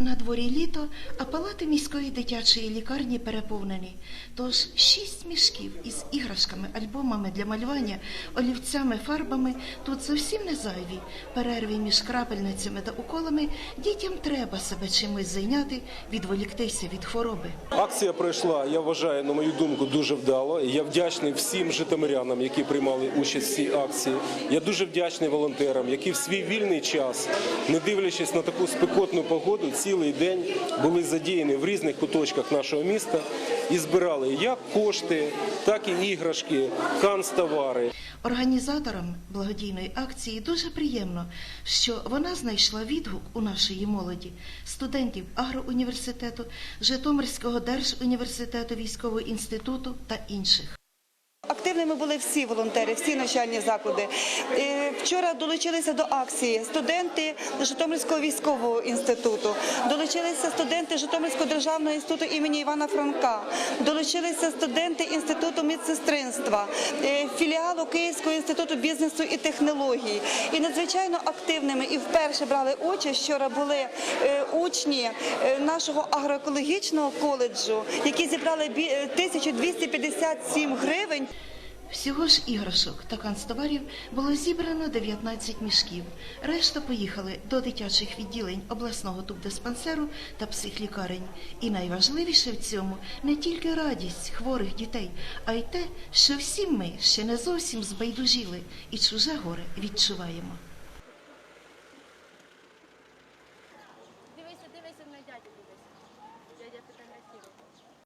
На дворі літо, а палати міської дитячої лікарні переповнені. Тож шість мішків із іграшками, альбомами для малювання, олівцями, фарбами тут зовсім не зайві. Перерві між крапельницями та уколами дітям треба себе чимось зайняти, відволіктися від хвороби. Акція пройшла, я вважаю, на мою думку, дуже вдало. Я вдячний всім житомирянам, які приймали участь в цій акції. Я дуже вдячний волонтерам, які в свій вільний час, не дивлячись на таку спекотну погоду, цілий день були задіяні в різних куточках нашого міста і збирали як кошти, так і іграшки, канцтовари. Організаторам благодійної акції дуже приємно, що вона знайшла відгук у нашої молоді, студентів агроуніверситету, Житомирського держуніверситету військового інституту та інших. Активними були всі волонтери, всі навчальні заклади. Е, Вчора долучилися до акції студенти Житомирського військового інституту, долучилися студенти Житомирського державного інституту імені Івана Франка, долучилися студенти інституту медсестринства, е, філіалу Київського інституту бізнесу і технологій. І надзвичайно активними і вперше брали участь. Вчора були е, учні нашого агроекологічного коледжу, які зібрали е, 1257 гривень. Всього ж іграшок та канцтоварів було зібрано 19 мішків. Решта поїхали до дитячих відділень обласного тубдиспансеру та психлікарень. І найважливіше в цьому не тільки радість хворих дітей, а й те, що всі ми ще не зовсім збайдужіли і чуже горе відчуваємо.